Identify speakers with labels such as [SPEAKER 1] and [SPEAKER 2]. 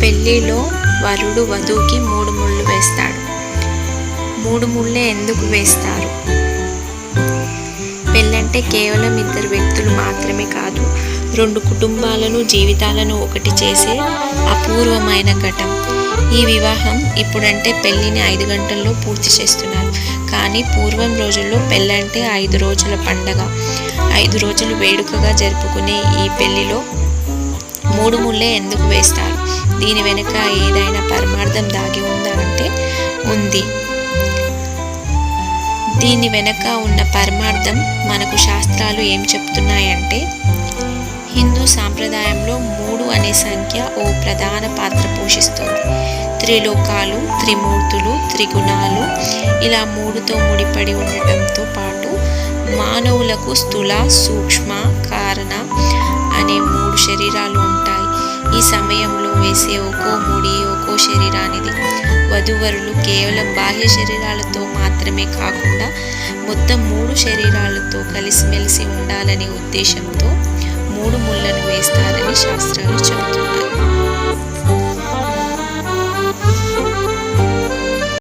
[SPEAKER 1] పెళ్ళిలో వరుడు వధువుకి మూడు ముళ్ళు వేస్తాడు. మూడు ముళ్ళే ఎందుకు వేస్తారు? పెళ్ళంటే కేవలం ఇద్దరు వ్యక్తులు మాత్రమే కాదు రెండు కుటుంబాలను జీవితాలను ఒకటి చేసే అపూర్వమైన ఘటం. ఈ వివాహం ఇప్పుడంటే పెళ్ళిని ఐదు గంటల్లో పూర్తి చేస్తున్నారు. కానీ పూర్వం రోజుల్లో పెళ్ళంటే ఐదు రోజుల పండగ ఐదు రోజులు వేడుకగా జరుపుకునే ఈ పెళ్ళిలో మూడు ముళ్ళే ఎందుకు వేస్తారు? దీని వెనుక ఏదైనా పరమార్థం దాగి ఉందా అంటే ఉంది. దీని వెనక ఉన్న పరమార్థం మనకు శాస్త్రాలు ఏం చెప్తున్నాయంటే హిందూ సాంప్రదాయంలో మూడు అనే సంఖ్య ఓ ప్రధాన పాత్ర పోషిస్తుంది. త్రిలోకాలు త్రిమూర్తులు త్రిగుణాలు ఇలా మూడుతో ముడిపడి ఉండటంతో పాటు మానవులకు స్థూల సూక్ష్మ కారణ అనే మూడు శరీరాలు ఉంటాయి. ఈ సమయంలో వేసే ఒక్కో ముడి ఒక్కో శరీరానిది వధువరులు కేవలం బాహ్య శరీరాలతో మాత్రమే కాకుండా మొత్తం మూడు శరీరాలతో కలిసిమెలిసి ఉండాలనే ఉద్దేశంతో